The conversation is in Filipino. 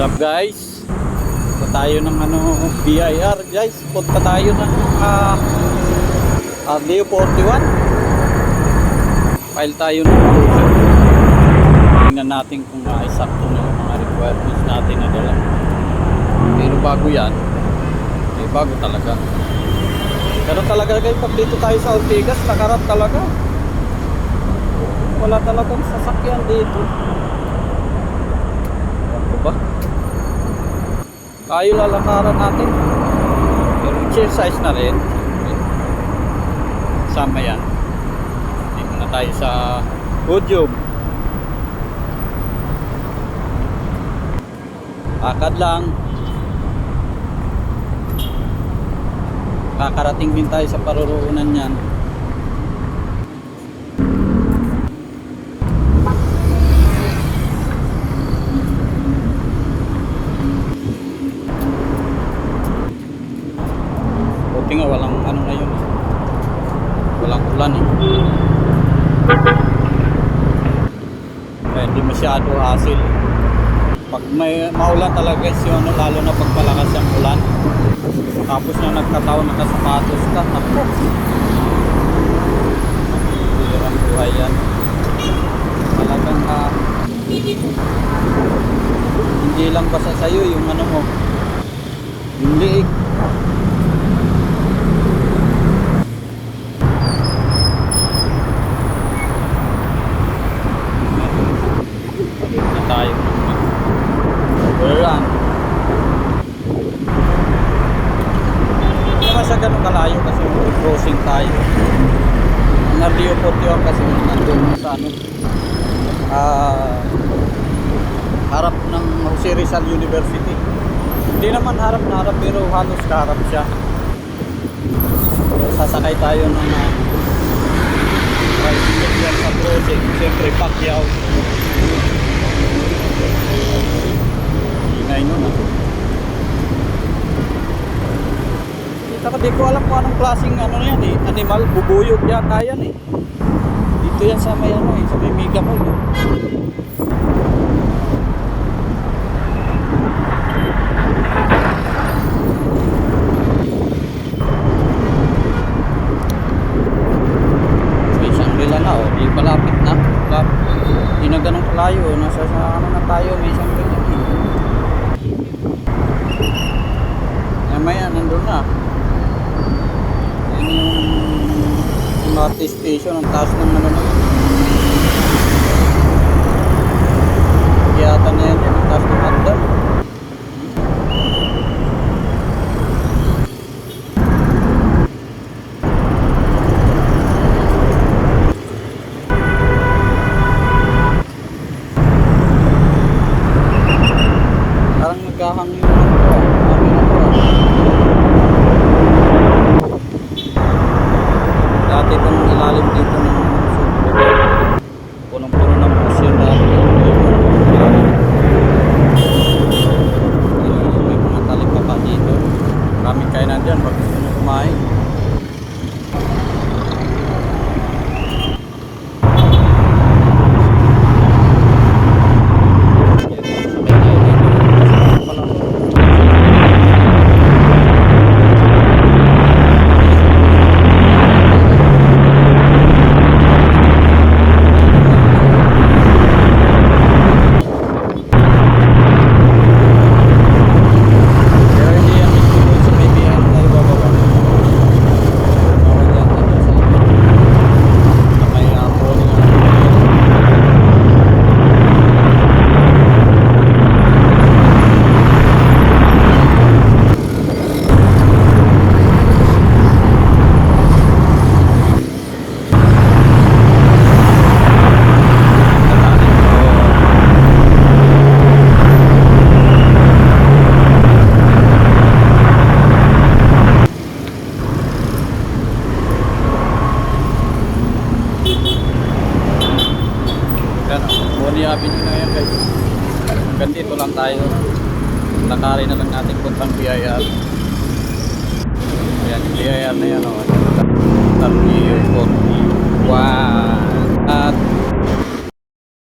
What's up guys? Punta tayo ng ano, BIR guys. Punta tayo ng uh, RDO 41. File tayo ng cruiser. Tingnan natin kung uh, sakto na yung mga requirements natin na dala. Pero bago yan, eh bago talaga. Pero talaga guys, pag dito tayo sa Ortigas, nakarap talaga. Wala talagang sasakyan dito. Ano ba? Tayo lalakaran natin. Pero exercise na rin. Sama yan. Dito na tayo sa podium. Akad lang. Kakarating din tayo sa paruroonan yan. Buti nga walang ano ngayon. eh. Walang ulan eh. Kaya hindi masyado hassle. Pag may maulan talaga guys yun, ano, lalo na pag malakas ang ulan. Tapos na nagkataon nakasapatos ka, naku. Hirang buhay yan. Talagang ah, hindi lang basta sa'yo yung ano mo, yung liig. Balik na tayo. Overrun. Hindi naman kalayo kasi crossing tayo. Ang RDO 41 kasi nandun sa ano, ah, harap ng Jose Rizal University. Hindi naman harap na harap pero halos kaharap siya. So, sasakay tayo ng uh, tricycle yan sa crossing. Siyempre, Pacquiao. Saka di ko alam kung anong klaseng ano yan eh. Animal, bubuyog yata yan eh. Dito yan sa may ano eh, sa may mega mall eh. Oh, malapit na. Malapit. Di na kalayo, nasa sa ano na tayo, may na eh. Mamaya, nandun na. Yan MRT station, ang taas ng ano na. Kiyata na yan ang taas ng handa. Parang nagkahangin na ito. ah. Hangin na ito, ah. Dati itong ilalim dito ng punong-puno ng pusyon dati. May mga talipapa dito. Maraming kainan dyan pag gusto nyo kumain. Pero hindi yan mismo doon sa may biyahe tayo bababa. Bawal yan tayo sa sa may apo niya. Yan, Bonnie Avenue na yan guys. Hanggang dito lang tayo. Lakarin na lang natin puntang BIR. Ayan, BIR na yan. Oh. Tarniyo, Wow. At